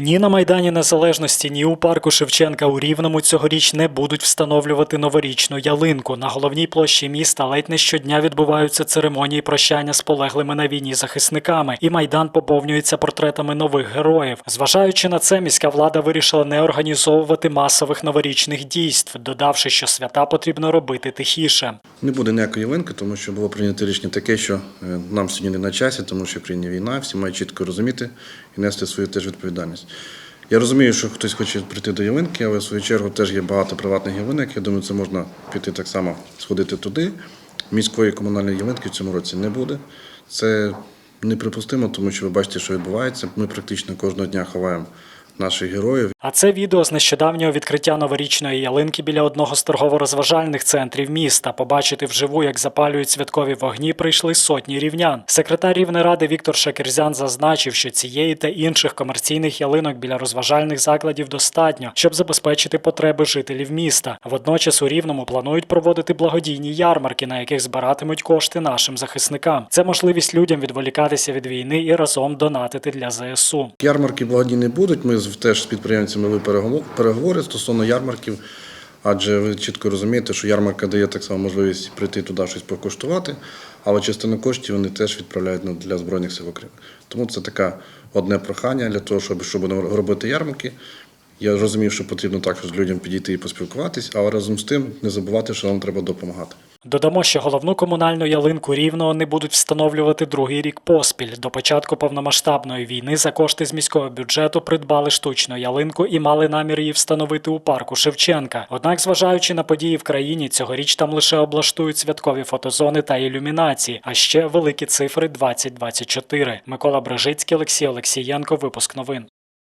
Ні на Майдані Незалежності, ні у парку Шевченка у Рівному цьогоріч не будуть встановлювати новорічну ялинку. На головній площі міста ледь не щодня відбуваються церемонії прощання з полеглими на війні захисниками, і майдан поповнюється портретами нових героїв. Зважаючи на це, міська влада вирішила не організовувати масових новорічних дійств, додавши, що свята потрібно робити тихіше. Не буде ніякої ялинки, тому що було прийнято рішення таке, що е, нам сьогодні не на часі, тому що країні війна, всі мають чітко розуміти і нести свою теж відповідальність. Я розумію, що хтось хоче прийти до ялинки, але в свою чергу теж є багато приватних ялинок. Я думаю, це можна піти так само, сходити туди. Міської комунальної ялинки в цьому році не буде. Це неприпустимо, тому що ви бачите, що відбувається. Ми практично кожного дня ховаємо наших героїв. А це відео з нещодавнього відкриття новорічної ялинки біля одного з торгово-розважальних центрів міста. Побачити вживу, як запалюють святкові вогні, прийшли сотні рівнян. Секретар Рівнеради Віктор Шакерзян зазначив, що цієї та інших комерційних ялинок біля розважальних закладів достатньо, щоб забезпечити потреби жителів міста. Водночас у Рівному планують проводити благодійні ярмарки, на яких збиратимуть кошти нашим захисникам. Це можливість людям відволікатися від війни і разом донатити для ЗСУ. Ярмарки благодійні будуть. Ми теж з підприємцями вели переговори стосовно ярмарків. Адже ви чітко розумієте, що ярмарка дає так само можливість прийти туди щось покуштувати, але частину коштів вони теж відправляють для Збройних сил України. Тому це таке одне прохання для того, щоб, щоб робити ярмарки. Я розумів, що потрібно також людям підійти і поспілкуватись, але разом з тим не забувати, що нам треба допомагати. Додамо, що головну комунальну ялинку рівного не будуть встановлювати другий рік поспіль. До початку повномасштабної війни за кошти з міського бюджету придбали штучну ялинку і мали намір її встановити у парку Шевченка. Однак, зважаючи на події в країні, цьогоріч там лише облаштують святкові фотозони та ілюмінації, а ще великі цифри 2024. Микола Брежицький, Олексій Олексієнко. Випуск новин.